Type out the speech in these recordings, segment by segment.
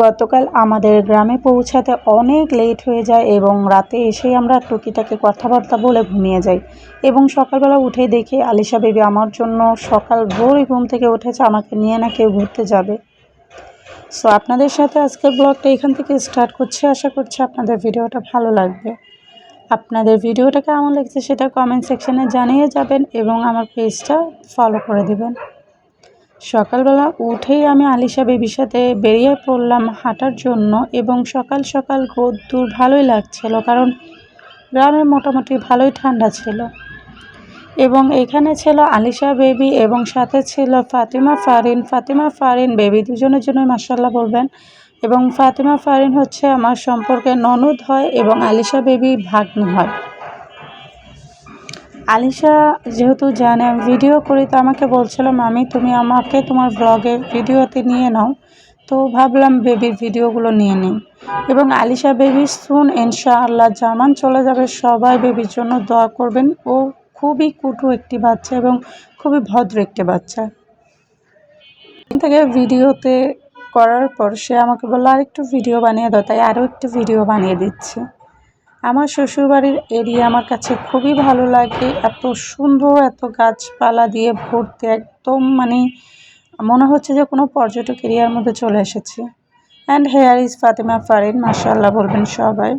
গতকাল আমাদের গ্রামে পৌঁছাতে অনেক লেট হয়ে যায় এবং রাতে এসেই আমরা টুকিটাকে কথাবার্তা বলে ঘুমিয়ে যাই এবং সকালবেলা উঠে দেখি আলিশা বেবি আমার জন্য সকাল ভোরই ঘুম থেকে উঠেছে, আমাকে নিয়ে না কেউ ঘুরতে যাবে। সো আপনাদের সাথে আজকের ব্লগটা এখান থেকে স্টার্ট করছি। আশা করছি আপনাদের ভিডিওটা ভালো লাগবে। আপনাদের ভিডিওটা কেমন লাগছে সেটা কমেন্ট সেকশানে জানিয়ে যাবেন এবং আমার পেজটা ফলো করে দিবেন। সকালবেলা উঠেই আমি আলিশা বেবির সাথে বেরিয়ে পড়লাম হাঁটার জন্য এবং সকাল সকাল রোদ্দুর ভালোই লাগছিল কারণ গ্রামে মোটামুটি ভালোই ঠান্ডা ছিল। এবং এখানে ছিল আলিশা বেবি এবং সাথে ছিল ফাতিমা ফারিন। ফাতিমা ফারিন বেবি দুজনের জন্যই মাসাল্লাহ বলবেন। এবং ফাতিমা ফারিন হচ্ছে আমার সম্পর্কে ননদ হয় এবং আলিশা বেবি ভাগ্নি হয়। আলিশা যেহেতু জানে, আমি ভিডিও করি, তো আমাকে বলছিলাম আমি তুমি আমাকে তোমার ব্লগের ভিডিওতে নিয়ে নাও। তো ভাবলাম বেবির ভিডিওগুলো নিয়ে নিই। এবং আলিশা বেবি সুন ইনশাআল্লাহ, জামান চলে যাবে। সবাই বেবির জন্য দোয়া করবেন। ও খুবই কুটু একটি বাচ্চা এবং খুবই ভদ্র একটি বাচ্চা। থেকে ভিডিওতে করার পর সে আমাকে বলল, আরেকটু ভিডিও বানিয়ে দাও। তাই আরও একটু ভিডিও বানিয়ে দিচ্ছে। আমার শ্বশুরবাড়ির এরিয়া আমার কাছে খুবই ভালো লাগে। এত সুন্দর, এত গাছপালা দিয়ে ভর্তি একদম মানে মনে হচ্ছে যে কোনো পর্যটক এরিয়ার মধ্যে চলে এসেছি। And here is Fatema Farin মাসাল্লাহ বলবেন সবাই।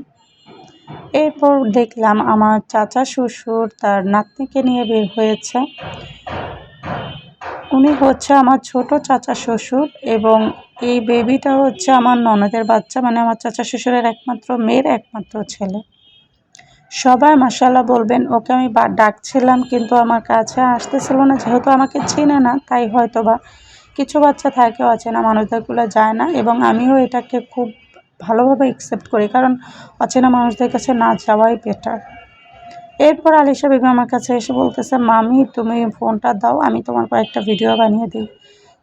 এরপর দেখলাম আমার চাচা শ্বশুর তার নাতনিকে নিয়ে বের হয়েছে। উনি হচ্ছে আমার ছোট চাচা শ্বশুর এবং এই বেবিটা হচ্ছে আমার ননদের বাচ্চা মানে আমার চাচা শ্বশুরের একমাত্র মেয়ের একমাত্র ছেলে। সবাই মাসাল্লাহ বলবেন, ওকে আমি বা ডাকছিলাম কিন্তু আমার কাছে আসতেছিল না, যেহেতু আমাকে চেনে না, তাই হয়তো বা কিছু বাচ্চা থাকে, অচেনা মানুষদেরগুলো যায় না এবং আমিও এটাকে খুব ভালোভাবে অ্যাকসেপ্ট করি, কারণ অচেনা মানুষদের কাছে না যাওয়াই বেটার এরপর আলিশা বেগম আমার কাছে এসে বলতেছে, মামি, তুমি ফোনটা দাও, আমি তোমার কয়েকটা ভিডিও বানিয়ে দিই।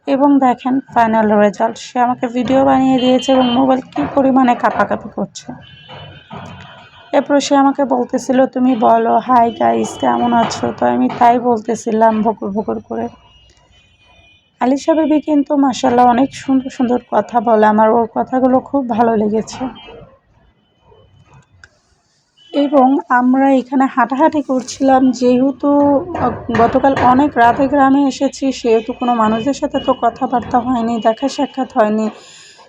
এবং দেখেন ফাইনাল রেজাল্ট সে আমাকে ভিডিও বানিয়ে দিয়েছে এবং মোবাইল কী পরিমাণে কাঁপাকাঁপি করছে। এরপর সে আমাকে বলতেছিল, তুমি বলো, হাই গাইস, কেমন আছো? তো আমি তাই বলতেছিলাম ভকুর ভকুর করে। আলিশা বেবি কিন্তু মাসাল্লাহ অনেক সুন্দর সুন্দর কথা বলে, আমার ওর কথাগুলো খুব ভালো লেগেছে। এবং আমরা এখানে হাঁটাহাঁটি করছিলাম, যেহেতু গতকাল অনেক রাতে গ্রামে এসেছি, সেহেতু কোনো মানুষদের সাথে তো কথাবার্তা হয়নি, দেখা সাক্ষাৎ হয়নি।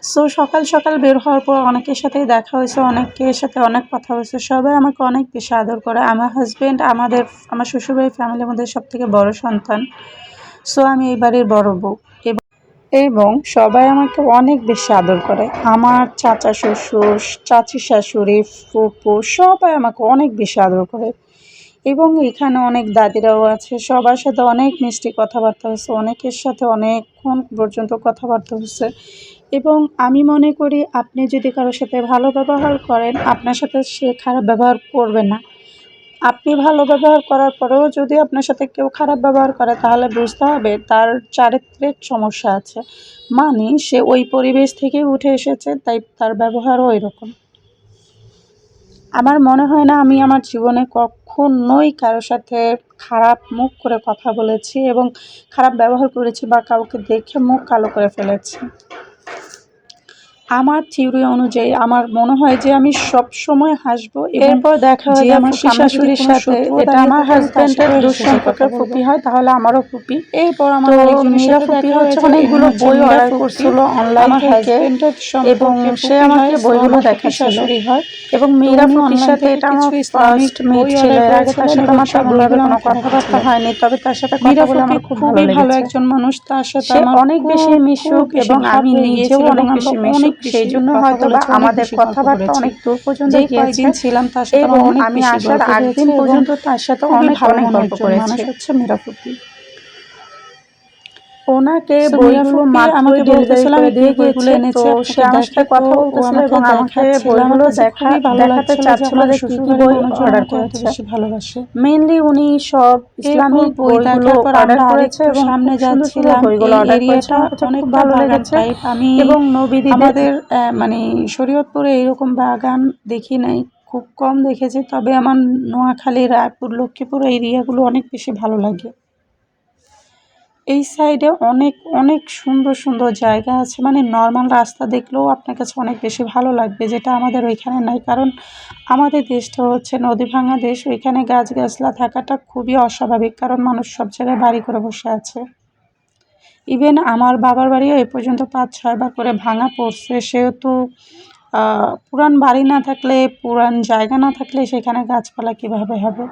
সো সকাল সকাল বের হওয়ার পর অনেকের সাথেই দেখা হয়েছে, অনেকের সাথে অনেক কথা হয়েছে। সবাই আমাকে অনেক বেশি আদর করে। আমার হাজব্যান্ড আমাদের, আমার শ্বশুরবাড়ির ফ্যামিলির মধ্যে সব থেকে বড় সন্তান। সো আমি এই বাড়ির বড় বউ। এবং সবাই আমাকে অনেক বেশি আদর করে। আমার চাচা শ্বশুর, চাচি শাশুড়ি, ফুপু সবাই আমাকে অনেক বেশি আদর করে। এবং এখানে অনেক দাদিরাও আছে, সবার সাথে অনেক মিষ্টি কথাবার্তা হচ্ছে অনেকের সাথে অনেকক্ষণ পর্যন্ত কথাবার্তা হচ্ছে এবং আমি মনে করি আপনি যদি কারোর সাথে ভালো ব্যবহার করেন, আপনার সাথে সে খারাপ ব্যবহার করবে না। আপনি ভালো ব্যবহার করার পরেও যদি আপনার সাথে কেউ খারাপ ব্যবহার করে, তাহলে বুঝতে হবে তার চারিত্রিক সমস্যা আছে। মানে সে ওই পরিবেশ থেকে উঠে এসেছে, তাই তার ব্যবহারও ওই রকম আমার মনে হয় না আমি আমার জীবনে কখনোই কারোর সাথে খারাপ মুখ করে কথা বলেছি এবং খারাপ ব্যবহার করেছি বা কাউকে দেখে মুখ কালো করে ফেলেছি। আমার থিওরি অনুযায়ী আমার মনে হয় যে আমি সব সময় হাসবো এরপর দেখা হয় আমার শাশুড়ির সাথে এটা আমার হাজবেন্ডের দুঃসম্পর্কের ফুপি হয় তাহলে আমারও ফুপি। এরপর আমার মেয়েরা ফুপি হচ্ছে অনেকগুলো বই অর্ডার করছিল অনলাইন থেকে এবং সে আমাকে বইগুলো দেখা শাশুড়ি হয় এবং মেয়েরা ফুপির সাথে এটা আমার ফার্স্ট মিট ছিল এর আগে তার সাথে আমার তেমনভাবে কোনো কথাবার্তা হয়নি তবে তার সাথে কথা বলে আমার খুব ভালো একজন মানুষ তার সাথে আমার অনেক বেশি মিশুক এবং আমি নিজেও অনেক বেশি মিশুক। সেই জন্য হয়তো বা আমাদের কথাবার্তা অনেক দূর পর্যন্ত গিয়েছে ছিলাম তার সাথে আমি আসার আগ দিন পর্যন্ত তার সাথে অনেক অনেক গল্প করেছি মানুষ হচ্ছে মীরাফুতি ওনাকে বইগুলো আমাকে বলতেছিলাম দিয়ে বইগুলো এনেছে সে আমার সাথে কথা বলতেছিল এবং আমাকে বইগুলো দেখা দেখাতে চাচ্ছিল যে কি কি বই অর্ডার করেছে। ভালোবাসে। মেইনলি উনি সব ইসলামিক বইগুলো অর্ডার করেছে এবং সামনে যাচ্ছিলাম বইগুলো অর্ডার করেছে অনেক ভালো লেগেছে। আমি এবং নবীদি আমাদের মানে শরীয়তপুরে এরকম বাগান দেখি নাই খুব কম দেখেছি তবে আমার নোয়াখালী রায়পুর লক্ষ্মীপুর এরিয়াগুলো অনেক বেশি ভালো লাগে। এই সাইডে অনেক অনেক সুন্দর সুন্দর জায়গা আছে। মানে নর্মাল রাস্তা দেখলেও আপনার কাছে অনেক বেশি ভালো লাগবে যেটা আমাদের ওইখানে নাই। কারণ আমাদের দেশটা হচ্ছে নদী ভাঙা দেশ। ওইখানে গাছগাছলা থাকাটা খুবই অস্বাভাবিক, কারণ মানুষ সব জায়গায় বাড়ি করে বসে আছে। ইভেন আমার বাবার বাড়িও এ পর্যন্ত পাঁচ ছয়বার করে ভাঙা পড়ছে। সেহেতু পুরান বাড়ি না থাকলে, পুরান জায়গা না থাকলে সেখানে গাছপালা কীভাবে হবে?